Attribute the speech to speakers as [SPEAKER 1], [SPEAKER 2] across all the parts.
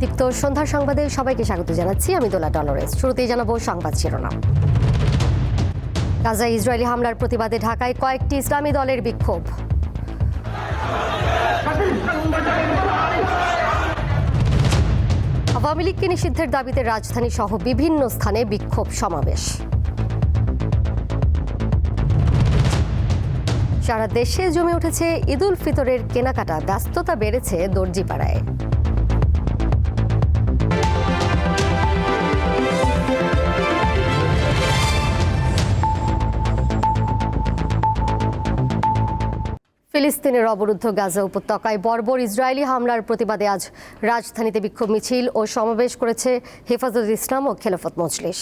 [SPEAKER 1] দীপ্ত সন্ধ্যার সংবাদে সবাইকে স্বাগত জানাচ্ছি। আমি দোলা ডলরেস শুরুতেই জানাব সংবাদ শিরোনাম। গাজায় ইসরায়েলি হামলার প্রতিবাদে ঢাকায় কয়েকটি ইসলামী দলের বিক্ষোভ। আওয়ামী লীগকে নিষিদ্ধের দাবিতে রাজধানী সহ বিভিন্ন স্থানে বিক্ষোভ সমাবেশ। সারা দেশে জমে উঠেছে ঈদুল ফিতরের কেনাকাটা, ব্যস্ততা বেড়েছে দর্জিপাড়ায়। ফিলিস্তিনের অবরুদ্ধ গাজা উপত্যকায় বর্বর ইসরায়েলি হামলার প্রতিবাদে আজ রাজধানীতে বিক্ষোভ মিছিল ও সমাবেশ করেছে হেফাজত ইসলাম ও খেলাফত মজলিস।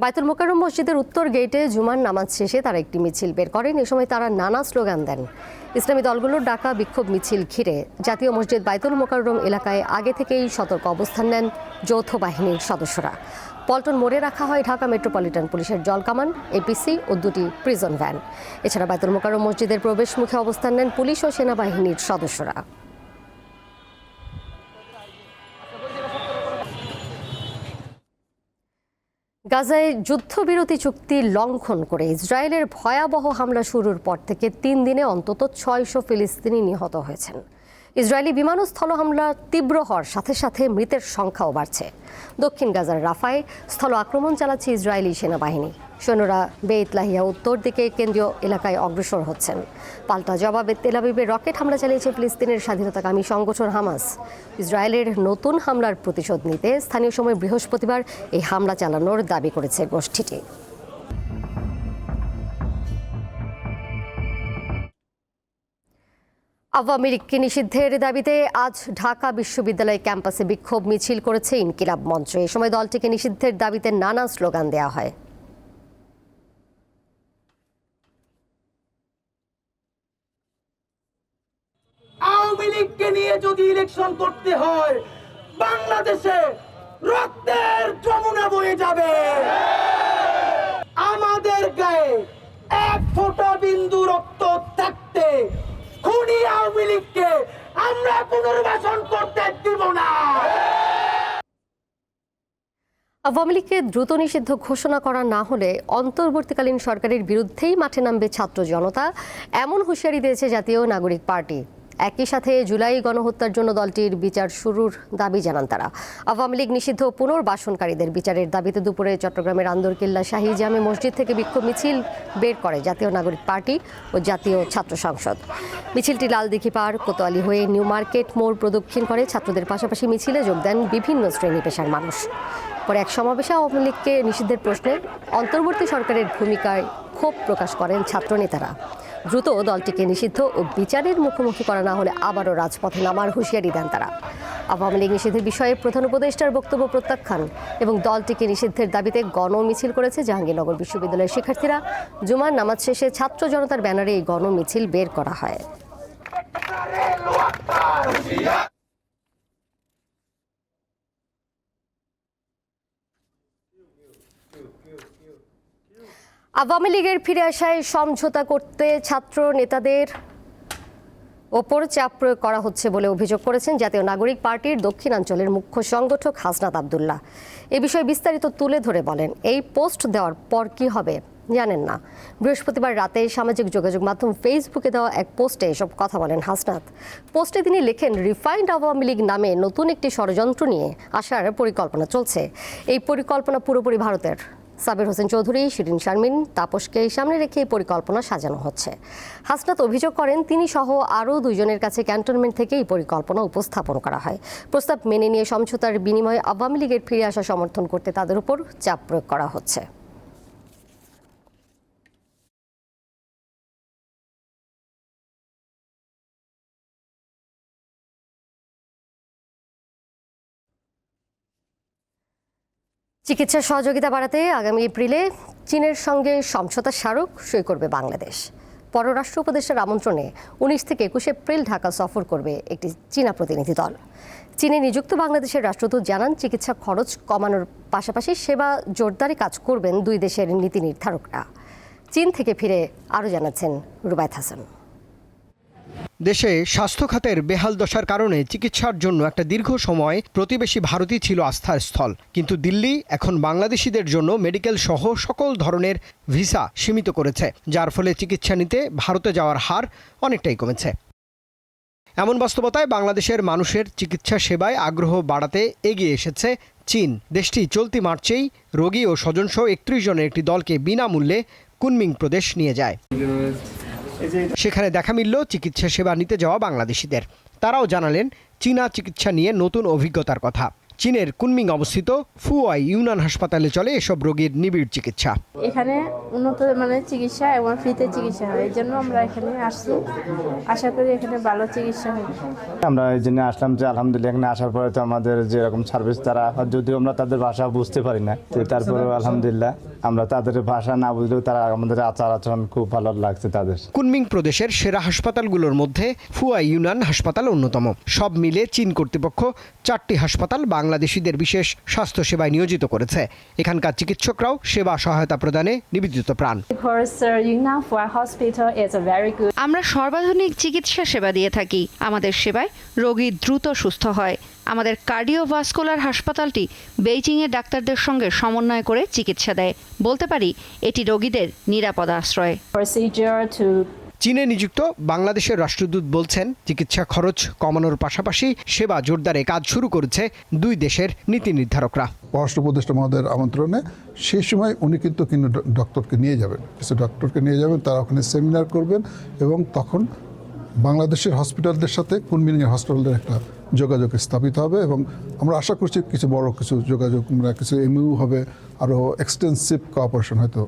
[SPEAKER 1] বাইতুল মোকাররম মসজিদের উত্তর গেটে জুমার নামাজ শেষে তারা একটি মিছিল বের করেন। এ সময় তারা নানা স্লোগান দেন। ইসলামী দলগুলোর ডাকা বিক্ষোভ মিছিল ঘিরে জাতীয় মসজিদ বাইতুল মোকাররম এলাকায় আগে থেকেই সতর্ক অবস্থান নেন যৌথ বাহিনীর সদস্যরা। পল্টন মোড়ে রাখা হয় ঢাকা মেট্রোপলিটন পুলিশের জলকামান, এপিসি ও দুটি প্রিজন ভ্যান। এছাড়া বাইতুল মোকাররম মসজিদের প্রবেশ মুখে অবস্থান নেন পুলিশ ও সেনাবাহিনীর সদস্যরা। গাজায় যুদ্ধবিরতি চুক্তি লঙ্ঘন করে ইসরায়েলের ভয়াবহ হামলা শুরুর পর থেকে তিন দিনে অন্তত ছয়শো ফিলিস্তিনি নিহত হয়েছেন। ইসরায়েলি বিমান ও স্থল হামলা তীব্র হওয়ার সাথে সাথে মৃতের সংখ্যাও বাড়ছে। দক্ষিণ গাজার রাফায় স্থল আক্রমণ চালাচ্ছে ইসরায়েলি সেনাবাহিনী। সৈন্যরা বেইতলাহিয়া উত্তর দিকে কেন্দ্রীয় এলাকায় অগ্রসর হচ্ছেন। পাল্টা জবাবে তেলাবিবে রকেট হামলা চালিয়েছে ফিলিস্তিনের স্বাধীনতাকামী সংগঠন হামাস। ইসরায়েলের নতুন হামলার প্রতিশোধ নিতে স্থানীয় সময় বৃহস্পতিবার এই হামলা চালানোর দাবি করেছে গোষ্ঠীটি। আওয়ামী লীগকে নিষিদ্ধের দাবিতে আজ ঢাকা বিশ্ববিদ্যালয় ক্যাম্পাসে বিক্ষোভ মিছিল করেছে ইনকিলাব মঞ্চ? এ সময় দলটিকে নিষিদ্ধের দাবিতে নানা স্লোগান দেওয়া হয়।
[SPEAKER 2] আওয়ামী লীগকে নিয়ে যদি ইলেকশন করতে হয়, বাংলাদেশে রক্তের যমুনা বয়ে যাবে। আমাদের গায়ে এক ফোঁটা বিন্দু রক্ত খুনি আওয়ামী লীগকে আমরা পুনর্বাসন করতে দিব না।
[SPEAKER 1] আওয়ামী লীগকে দ্রুত নিষিদ্ধ ঘোষণা করা না হলে অন্তর্বর্তীকালীন সরকারের বিরুদ্ধেই মাঠে নামবে ছাত্র জনতা, এমন হুঁশিয়ারি দিয়েছে জাতীয় নাগরিক পার্টি। একই সাথে জুলাই গণহত্যার জন্য দলটির বিচার শুরুর দাবি জানান তারা। আওয়ামী লীগ নিষিদ্ধ পুনর্বাসনকারীদের বিচারের দাবিতে দুপুরে চট্টগ্রামের আন্দরকিল্লা শাহী জামে মসজিদ থেকে বিক্ষোভ মিছিল বের করে জাতীয় নাগরিক পার্টি ও জাতীয় ছাত্র সংসদ। মিছিলটি লালদিঘি পার কোতোয়ালি হয়ে নিউ মার্কেট মোড় প্রদক্ষিণ করে ছাত্রদের পাশাপাশি মিছিলে যোগ দেন বিভিন্ন শ্রেণি পেশার মানুষ। পরে এক সমাবেশে আওয়ামী লীগকে নিষিদ্ধের প্রশ্নে অন্তর্বর্তী সরকারের ভূমিকায় ক্ষোভ প্রকাশ করেন ছাত্রনেতারা। দ্রুত দলটিকে নিষিদ্ধ ও বিচারের মুখোমুখি করা না হলে আবারও রাজপথে নামার হুঁশিয়ারি দেন তারা। আওয়ামী লীগ নিষিদ্ধের বিষয়ে প্রধান উপদেষ্টার বক্তব্য প্রত্যাখ্যান এবং দলটিকে নিষিদ্ধের দাবিতে গণমিছিল করেছে জাহাঙ্গীরনগর বিশ্ববিদ্যালয়ের শিক্ষার্থীরা। জুমার নামাজ শেষে ছাত্র জনতার ব্যানারে এই গণমিছিল বের করা হয়। আওয়ামী লীগের ফিরে আসায় সমঝোতা করতে ছাত্র নেতাদের ওপর চাপ প্রয়োগ করা হচ্ছে বলে অভিযোগ করেছেন জাতীয় নাগরিক পার্টির দক্ষিণাঞ্চলের মুখ্য সংগঠক হাসনাত আবদুল্লাহ। এ বিষয়ে বিস্তারিত তুলে ধরে বলেন, এই পোস্ট দেওয়ার পর কি হবে জানেন না। বৃহস্পতিবার রাতে সামাজিক যোগাযোগ মাধ্যম ফেসবুকে দেওয়া এক পোস্টে এসব কথা বলেন হাসনাত পোস্টে তিনি লেখেন, রিফাইন্ড আওয়ামী লীগ নামে নতুন একটি ষড়যন্ত্র নিয়ে আসার পরিকল্পনা চলছে। এই পরিকল্পনা পুরোপুরি ভারতের। সাবির হোসেন চৌধুরী, শিরিন শারমিন, তাপসকে সামনে রেখে এই পরিকল্পনা সাজানো হচ্ছে। হাসনাত অভিযোগ করেন, তিনি সহ আরও দুজনের কাছে ক্যান্টনমেন্ট থেকে এই পরিকল্পনা উপস্থাপন করা হয়। প্রস্তাব মেনে নিয়ে সমঝোতার বিনিময়ে আওয়ামী লীগের ফিরে আসা সমর্থন করতে তাদের উপর চাপ প্রয়োগ করা হচ্ছে। চিকিৎসা সহযোগিতা বাড়াতে আগামী এপ্রিলে চীনের সঙ্গে সমঝোতা স্মারক সই করবে বাংলাদেশ। পররাষ্ট্র উপদেষ্টার আমন্ত্রণে উনিশ থেকে একুশ এপ্রিল ঢাকা সফর করবে একটি চীনা প্রতিনিধি দল। চীনে নিযুক্ত বাংলাদেশের রাষ্ট্রদূত জানান, চিকিৎসা খরচ কমানোর পাশাপাশি সেবা জোরদারে কাজ করবেন দুই দেশের নীতি নির্ধারকরা। চীন থেকে ফিরে আরও জানাচ্ছেন রুবায়ত হাসান।
[SPEAKER 3] দেশে স্বাস্থ্য খাতের বেহাল দশার কারণে চিকিৎসার জন্য একটা দীর্ঘ সময় প্রতিবেশী ভারতই ছিল আস্থার স্থল কিন্তু দিল্লি এখন বাংলাদেশিদের জন্য মেডিকেল সহ সকল ধরনের ভিসা সীমিত করেছে, যার ফলে চিকিৎসা নিতে ভারতে যাওয়ার হার অনেকটাই কমেছে। এমন বাস্তবতায় বাংলাদেশের মানুষের চিকিৎসা সেবায় আগ্রহ বাড়াতে এগিয়ে এসেছে চীন। দেশটি চলতি মার্চেই রোগী ও স্বজনসহ একত্রিশ জনের একটি দলকে বিনামূল্যে কুনমিং প্রদেশ নিয়ে যায়। সেখানে দেখা মিলল চিকিৎসা সেবা নিতে যাওয়া বাংলাদেশিদের। তারাও জানালেন চীনা চিকিৎসা নিয়ে নতুন অভিজ্ঞতার কথা। চীনের কুনমিং অবস্থিত ফুয়াই ইউনান হাসপাতালে চলে এসব রোগীর নিবিড় চিকিৎসা।
[SPEAKER 4] এখানে উন্নত মানের চিকিৎসা এবং ফ্রিতে চিকিৎসা হয়। এই জন্য আমরা এখানে আসছি। আশা করি এখানে ভালো চিকিৎসা হবে।
[SPEAKER 5] আমরা এই জন্য আসলাম যে আলহামদুলিল্লাহ এখানে আসার পরে তো আমাদের যেরকম সার্ভিস তারা যদিও আমরা তাদের ভাষা বুঝতে পারি না তো তারপরেও আলহামদুলিল্লাহ। আমরা তাদের ভাষা না বুঝলেও তারা আমাদের আচার আচরণ খুব ভালো লাগছে তাদের।
[SPEAKER 3] কুনমিং প্রদেশের সেরা হাসপাতালগুলোর মধ্যে ফুয়া ইউনান হাসপাতাল অন্যতম। সব মিলে চীন কর্তৃপক্ষ চারটি হাসপাতাল বাংলাদেশিদের বিশেষ স্বাস্থ্যসেবায় নিয়োজিত করেছে। এখানকার চিকিৎসকরাও সেবা সহায়তা প্রদানে নিবেদিত প্রাণ।
[SPEAKER 6] আমরা সর্বাধুনিক চিকিৎসা সেবা দিয়ে থাকি। আমাদের সেবায় রোগী দ্রুত সুস্থ হয়। আমাদের কার্ডিওভাস্কুলার হাসপাতালটি বেইজিংয়ের ডাক্তারদের সঙ্গে সমন্বয় করে চিকিৎসা দেয়। বলতে পারি এটি রোগীদের নিরাপদ আশ্রয়।
[SPEAKER 3] চীনে নিযুক্ত বাংলাদেশের রাষ্ট্রদূত বলছেন চিকিৎসা খরচ কমানোর পাশাপাশি সেবা জোরদারে কাজ শুরু করেছে দুই দেশের নীতি নির্ধারকরা।
[SPEAKER 7] পররাষ্ট্র উপদেষ্টা মহোদয়ের আমন্ত্রণে সেই সময় উনি কিন্তু কিন্তু ড- ডক্টরকে নিয়ে যাবেন। কিছু ডক্টরকে নিয়ে যাবেন তারা ওখানে সেমিনার করবেন এবং তখন বাংলাদেশের হসপিটালদের সাথে কুনমিনের হসপিটালদের একটা যোগাযোগ স্থাপিত হবে এবং আমরা আশা করছি কিছু বড় কিছু যোগাযোগ কিছু এমইউ হবে আরও এক্সটেন্সিভ কোঅপারেশন হয়তো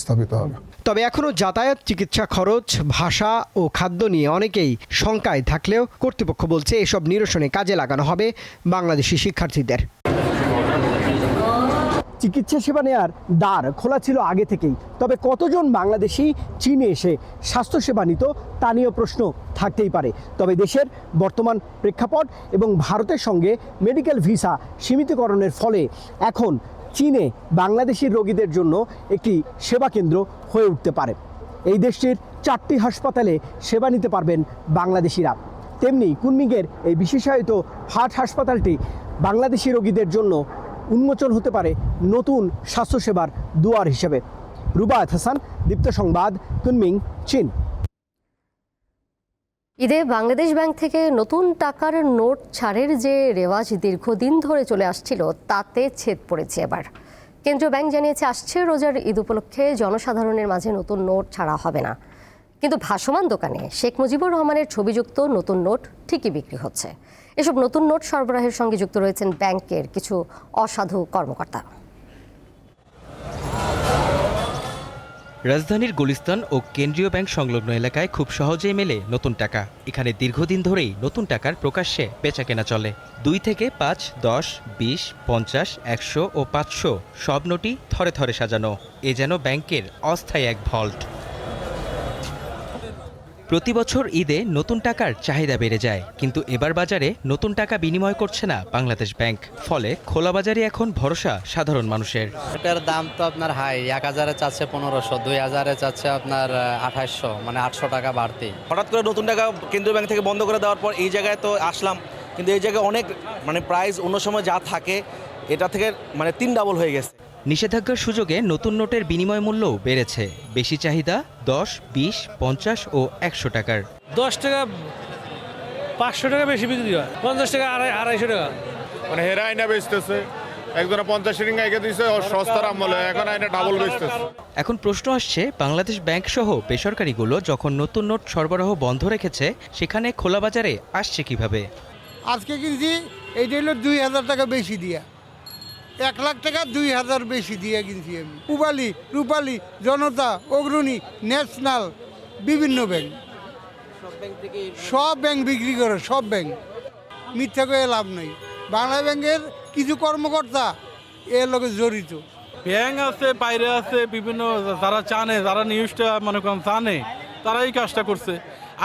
[SPEAKER 7] স্থাপিত হবে।
[SPEAKER 3] তবে এখনও যাতায়াত, চিকিৎসা খরচ, ভাষা ও খাদ্য নিয়ে অনেকেই শঙ্কায় থাকলেও কর্তৃপক্ষ বলছে এসব নিরসনে কাজে লাগানো হবে বাংলাদেশি শিক্ষার্থীদের। চিকিৎসা সেবা নেওয়ার দ্বার খোলা ছিল আগে থেকেই। তবে কতজন বাংলাদেশি, চীনে এসে স্বাস্থ্যসেবা নিত, তা নিয়েও প্রশ্ন থাকতেই পারে। তবে দেশের বর্তমান প্রেক্ষাপট এবং ভারতের সঙ্গে মেডিকেল ভিসা সীমিতকরণের ফলে এখন চীনে বাংলাদেশি রোগীদের জন্য একটি সেবা কেন্দ্র হয়ে উঠতে পারে। এই দেশটির চারটি হাসপাতালে সেবা নিতে পারবেন বাংলাদেশিরা। তেমনি কুনমিংয়ের এই বিশেষায়িত হার্ট হাসপাতালটি বাংলাদেশি রোগীদের জন্য উন্মোচন হতে পারে নতুন স্বাস্থ্যসেবার দুয়ার হিসেবে। রুবায়ত হাসান, দীপ্ত সংবাদ কুনমিং চীন।
[SPEAKER 1] ঈদে বাংলাদেশ ব্যাংক থেকে নতুন টাকার নোট ছাড়ের যে রেওয়াজ দীর্ঘদিন ধরে চলে আসছিল, তাতে ছেদ পড়েছে এবার। কেন্দ্রীয় ব্যাংক জানিয়েছে, আসছে রোজার ঈদ উপলক্ষে জনসাধারণের মাঝে নতুন নোট ছাড়া হবে না। কিন্তু ভাসমান দোকানে শেখ মুজিবুর রহমানের ছবিযুক্ত নতুন নোট ঠিকই বিক্রি হচ্ছে। এসব নতুন নোট সরবরাহের সঙ্গে যুক্ত রয়েছেন ব্যাংকের কিছু অসাধু কর্মকর্তা।
[SPEAKER 8] রাজধানীর গুলিস্তান ও কেন্দ্রীয় ব্যাংক সংলগ্ন এলাকায় খুব সহজেই মেলে নতুন টাকা। এখানে দীর্ঘদিন ধরেই নতুন টাকার প্রকাশ্যে বেচা কেনা চলে। দুই থেকে পাঁচ, দশ, বিশ, পঞ্চাশ, একশো ও পাঁচশো সব নোটই থরে থরে সাজানো। এ যেন ব্যাংকের অস্থায়ী এক ভল্ট। প্রতি বছর ঈদে নতুন টাকার চাহিদা বেড়ে যায়। কিন্তু এবার বাজারে নতুন টাকা বিনিময় করছে না বাংলাদেশ ব্যাংক। ফলে খোলা বাজারে এখন ভরসা সাধারণ মানুষের।
[SPEAKER 9] এটার দাম তো আপনার হাই এক হাজারে চাচ্ছে পনেরোশো দুই হাজারে চাচ্ছে আপনার আঠাশশো মানে আটশো টাকা বাড়তি
[SPEAKER 10] হঠাৎ করে নতুন টাকা কেন্দ্রীয় ব্যাংক থেকে বন্ধ করে দেওয়ার পর এই জায়গায় তো আসলাম। কিন্তু এই জায়গায় অনেক মানে প্রাইস অন্য সময় যা থাকে এটা থেকে মানে তিন ডাবল হয়ে গেছে।
[SPEAKER 8] নিষেধাজ্ঞার সুযোগে নতুন নোটের বিনিময় মূল্যও বেড়েছে। বেশি চাহিদা দশ বিশ পঞ্চাশ ও একশো টাকার।
[SPEAKER 11] দশ টাকা পাঁচশো টাকা বেশি বিক্রি হয়। পঞ্চাশ টাকা আড়াই আড়াইশো টাকা।
[SPEAKER 12] মানে হেরা আইনা বেচতেছে। একজনে পঞ্চাশ রিঙ্গা দিছে ও সস্তার আমলে। এখন আইনা ডাবল বেচতেছে।
[SPEAKER 8] এখন প্রশ্ন আসছে বাংলাদেশ ব্যাংক সহ বেসরকারিগুলো যখন নতুন নোট সরবরাহ বন্ধ রেখেছে সেখানে খোলা বাজারে আসছে কীভাবে?
[SPEAKER 2] আজকে কিনছি এইটা হলো দুই হাজার টাকা বেশি দিয়া। এক লাখ টাকা দুই হাজার বেশি দিয়ে কিনছি আমি। রূপালি রূপালি জনতা অগ্রণী ন্যাশনাল বিভিন্ন ব্যাংক। সব ব্যাংক বিক্রি করে সব ব্যাংক। মিথ্যা করে লাভ নেই। বাংলা ব্যাংকের কিছু কর্মকর্তা এর লগে জড়িত।
[SPEAKER 11] ব্যাংক আছে বাইরে আছে বিভিন্ন যারা জানে যারা নিউজটা মনে করেন জানে তারা এই কাজটা করছে।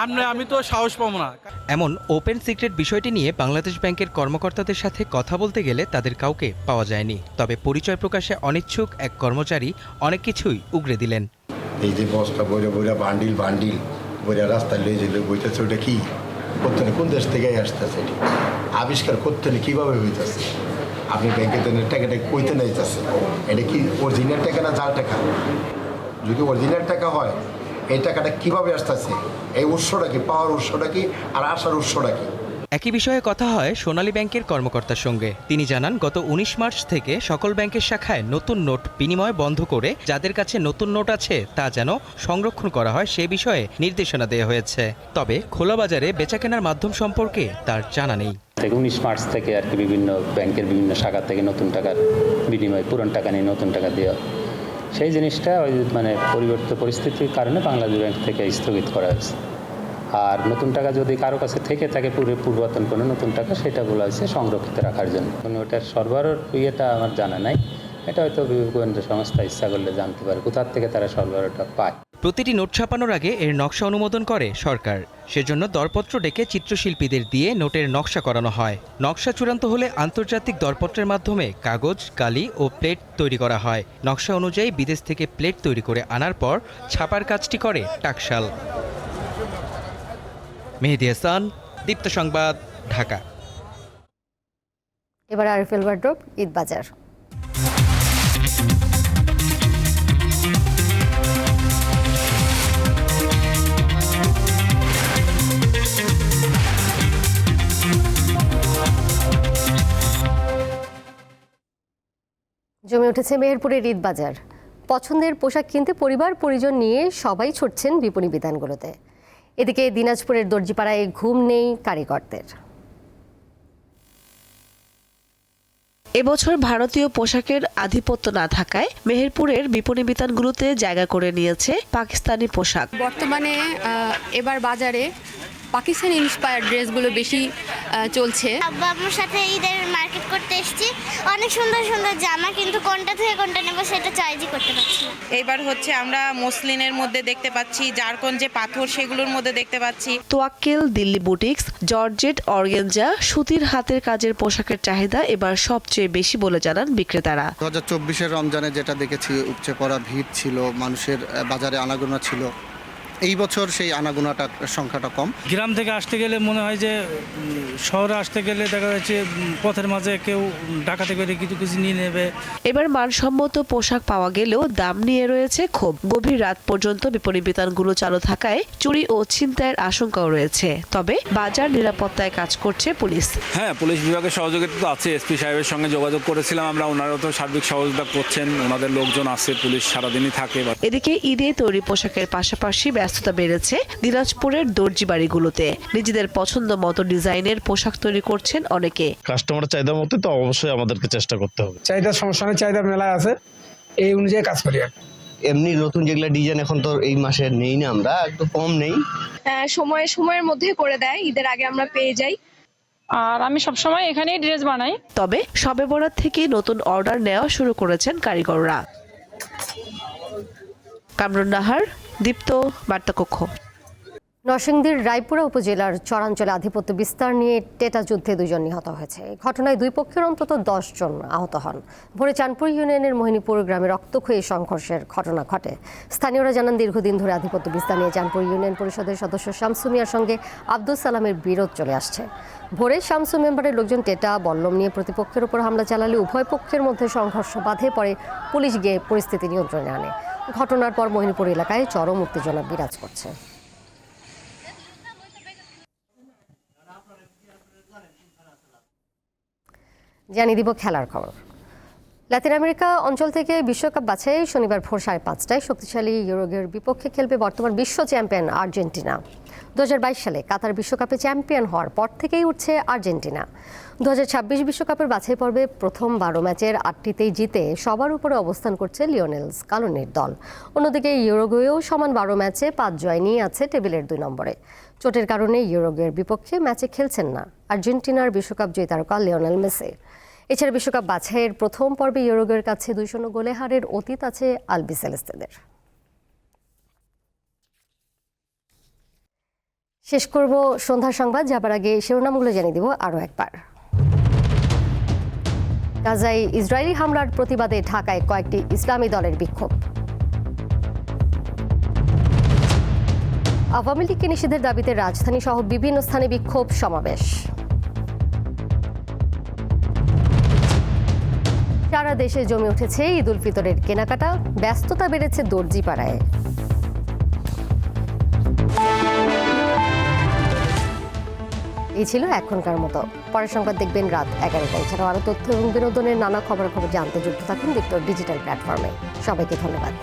[SPEAKER 11] আমি আমি তো সাহস পাবো না।
[SPEAKER 8] এমন ওপেন সিক্রেট বিষয়টি নিয়ে বাংলাদেশ ব্যাংকের কর্মকর্তাদের সাথে কথা বলতে গেলে তাদের কাউকে পাওয়া যায়নি। তবে পরিচয় প্রকাশে অনিচ্ছুক এক কর্মচারী অনেক কিছুই উগরে দিলেন।
[SPEAKER 12] এই যে বস্তা বইরা বইরা বান্ডিল বান্ডিল
[SPEAKER 13] বইরা রাস্তায় লয়ে যেলে বইতেছে ওটা কি? করতে কোন দেশ থেকে আসতেছে আবিষ্কার করতে কীভাবে হইতেছে? আপনি ব্যাংকে দেন টাকাটা কইতে নাইতেছে। এটা কি অরিজিনাল টাকা না জাল টাকা? যদি অরিজিনাল টাকা হয় এই টাকাটা কীভাবে আসতেছে? এই উৎসটা কি? পাওয়ার উৎসটা কি? আর আসার উৎসটা কি?
[SPEAKER 8] একই বিষয়ে কথা হয় সোনালী ব্যাংকের কর্মকর্তার সঙ্গে। তিনি জানান গত উনিশ মার্চ থেকে সকল ব্যাংকের শাখায় নতুন নোট বিনিময় বন্ধ করে যাদের কাছে নতুন নোট আছে তা যেন সংরক্ষণ করা হয় সে বিষয়ে নির্দেশনা দেওয়া হয়েছে। তবে খোলা বাজারে বেচাকেনার মাধ্যম সম্পর্কে তার জানা নেই।
[SPEAKER 14] থেকে উনিশ মার্চ থেকে আর কি বিভিন্ন ব্যাংকের বিভিন্ন শাখা থেকে নতুন টাকার বিনিময় পুরান টাকা নিয়ে নতুন টাকা দেওয়া সেই জিনিসটা ওই মানে পরিবর্তিত পরিস্থিতির কারণে বাংলাদেশ ব্যাংক থেকে স্থগিত করা হয়েছে। আর নতুন টাকা যদি কারও কাছে থেকে থাকে পুরো পূর্বতন কোনো নতুন টাকা সেটা বলা হয়েছে সংরক্ষিত রাখার জন্য। কোনো ওটার সরবরাহ ইয়েটা আমার জানা নাই। এটা হয়তো বিভিন্ন সংস্থা ইচ্ছা করলে জানতে পারে, কোথার থেকে তারা সরবরাহটা পায়।
[SPEAKER 8] প্রতিটি নোট ছাপানোর আগে এর নকশা অনুমোদন করে সরকার। সেজন্য দরপত্র ডেকে চিত্রশিল্পীদের দিয়ে নোটের নকশা করানো হয়। নকশা চূড়ান্ত হলে আন্তর্জাতিক দরপত্রের মাধ্যমে কাগজ, কালি ও প্লেট তৈরি করা হয়। নকশা অনুযায়ী বিদেশ থেকে প্লেট তৈরি করে আনার পর ছাপার কাজটি করে টাকশাল। মেহেদি হাসান, দীপ্ত সংবাদ, ঢাকা।
[SPEAKER 1] এবার আরএফএল ওয়ার্ড্রোপ ঈদ বাজার জমে উঠেছে মেহেরপুরের ঈদ বাজার পছন্দের পোশাক কিনতে পরিবার পরিজন নিয়ে সবাই ছুটছেন বিপণী বিধানগুলোতে। এদিকে দিনাজপুরের দর্জিপাড়ায় ঘুম নেই কারিগরদের।
[SPEAKER 15] এবছর ভারতীয় পোশাকের আধিপত্য না থাকায় মেহেরপুরের বিপণী বিতানগুলোতে জায়গা করে নিয়েছে পাকিস্তানি পোশাক।
[SPEAKER 16] বর্তমানে এবার বাজারে পাকিস্তানি ইন্সপায়ার্ড ড্রেসগুলো বেশি চলছে।
[SPEAKER 17] আব্বু আম্মুর সাথে ঈদের মার্কেট করতে এসেছি। অনেক সুন্দর সুন্দর জামা কিন্তু কোনটা থেকে কোনটা নেব সেটা চয়েসই করতে পারছি না।
[SPEAKER 18] এবার হচ্ছে আমরা মসলিনের মধ্যে দেখতে পাচ্ছি জারকন যে পাথর সেগুলোর মধ্যে দেখতে পাচ্ছি।
[SPEAKER 15] তোয়াক্কেল দিল্লি বুটিক্স জর্জেট অর্গেঞ্জা সুতির হাতের কাজের পোশাকের চাহিদা এবার সবচেয়ে বেশি বলে জানান বিক্রেতারা।
[SPEAKER 19] দু হাজার চব্বিশের রমজানে যেটা দেখেছি উপচে পড়া ভিড় ছিল মানুষের বাজারে আনাগোনা ছিল। এই বছর সেই আনাগোনাটার সংখ্যাটা কম।
[SPEAKER 11] গ্রাম থেকে আসতে গেলে মনে হয় যে শহরে আসতে গেলে দেখা যাচ্ছে পথের মাঝে কেউ ডাকাতে করে কিছু কিছু নিয়ে নেবে।
[SPEAKER 15] এবার মানসম্মত পোশাক পাওয়া গেলেও দাম নিয়ে রয়েছে ক্ষোভ। গভীর রাত পর্যন্ত বিপণী বিতানগুলো চালু থাকায় চুরি ও ছিনতাইয়ের আশঙ্কাও রয়েছে। তবে বাজার নিরাপত্তায় কাজ করছে পুলিশ।
[SPEAKER 20] হ্যাঁ পুলিশ বিভাগের সহযোগিতা তো আছে। এসপি সাহেবের সঙ্গে যোগাযোগ করেছিলাম আমরা। ওনারাও তো সার্বিক সহযোগিতা করছেন। ওনাদের লোকজন আছে পুলিশ সারাদিনই থাকে।
[SPEAKER 15] এদিকে ঈদে তৈরি পোশাকের পাশাপাশি ব্যস্ততা বেড়েছে দিনাজপুরের দর্জি বাড়িগুলোতে। নিজেদের পছন্দ মতো ডিজাইনের পোশাক তৈরি করছেন অনেকে।
[SPEAKER 21] কাস্টমারের চাহিদা মতো তো অবশ্যই আমাদেরকে চেষ্টা করতে হবে।
[SPEAKER 22] চাহিদা সমস্যা নেই চাহিদা মেলায় আছে। এই অনুযায়ী কাজ করি আর
[SPEAKER 23] এমনি নতুন যেগুলো ডিজাইন এখন তো এই মাসে নেই না আমরা একটু কম নেই।
[SPEAKER 24] সময় সময়ের মধ্যে করে দেয় ঈদের আগে আমরা পেয়ে যাই। আর আমি সবসময় এখানেই ড্রেস বানাই।
[SPEAKER 15] তবে সবে বরাত থেকে নতুন অর্ডার নেওয়া শুরু করেছেন কারিগররা। কামরুন নাহার দীপ্ত বার্তাকক্ষ।
[SPEAKER 1] নরসিংদীর রায়পুরা উপজেলার চরাঞ্চলে আধিপত্য বিস্তার নিয়ে টেটা যুদ্ধে দুজন নিহত হয়েছে। ঘটনায় দুই পক্ষের অন্তত দশ জন আহত হন। ভোরে চাঁদপুর ইউনিয়নের মোহিনীপুর গ্রামে রক্তক্ষয়ী সংঘর্ষের ঘটনা ঘটে। স্থানীয়রা জানান, দীর্ঘদিন ধরে আধিপত্য বিস্তার নিয়ে চাঁদপুর ইউনিয়ন পরিষদের সদস্য শামসু মিয়ার সঙ্গে আব্দুল সালামের বিরোধ চলে আসছে। ভোরে শামসু মেম্বারের লোকজন টেটা, বল্লম নিয়ে প্রতিপক্ষের উপর হামলা চালালে উভয় পক্ষের মধ্যে সংঘর্ষ বাধে, পরে পুলিশ গিয়ে পরিস্থিতি নিয়ন্ত্রণে আনে। ঘটনার পর মহিনপুর এলাকায় চরম উত্তেজনা বিরাজ করছে। জানিয়ে দিব খেলার খবর। লাতিন আমেরিকা অঞ্চল থেকে বিশ্বকাপ বাছাই শনিবার ভোর সাড়ে পাঁচটায় শক্তিশালী ইউরোগের বিপক্ষে খেলবে বর্তমান বিশ্ব চ্যাম্পিয়ন আর্জেন্টিনা। দুহাজার বাইশ সালে কাতার বিশ্বকাপে চ্যাম্পিয়ন হওয়ার পর থেকেই উঠছে আর্জেন্টিনা। দু বিশ্বকাপের বাছাই পর্বে প্রথম বারো ম্যাচের আটটিতেই জিতে সবার উপরে অবস্থান করছে লিওনেল স্কালোনির দল। অন্যদিকে ইউরোগুয়েও সমান বারো ম্যাচে পাঁচ জয় নিয়ে আছে টেবিলের দুই নম্বরে। চোটের কারণে ইউরোগুয়ের বিপক্ষে ম্যাচে খেলছেন না আর্জেন্টিনার বিশ্বকাপ জয়ী তারকা লিওনেল মেসি। এছাড়া বিশ্বকাপ বাছাইয়ের প্রথম পর্বে ইউরোগের কাছে দুই শূন্য গোলে হারের অতীত আছে আলবি সেলেস্তেদের। শেষ করব সন্ধ্যা সংবাদ, যাবার আগে শিরোনামগুলো জানিয়ে দিব আরও একবার। গাজায় ইসরায়েলি হামলার প্রতিবাদে ঢাকায় কয়েকটি ইসলামী দলের বিক্ষোভ। আওয়ামী লীগকে নিষেধের দাবিতে রাজধানী সহ বিভিন্ন স্থানে বিক্ষোভ সমাবেশ। সারা দেশে জমে উঠেছে ঈদ উল ফিতরের কেনাকাটা। ব্যস্ততা বেড়েছে দর্জি পাড়ায় এই ছিল এখনকার মতো। পরের সংবাদ দেখবেন রাত এগারোটায়। এছাড়াও আরও তথ্য এবং বিনোদনের নানা খবর খবর জানতে যুক্ত থাকুন ডিজিটাল প্ল্যাটফর্মে সবাইকে ধন্যবাদ।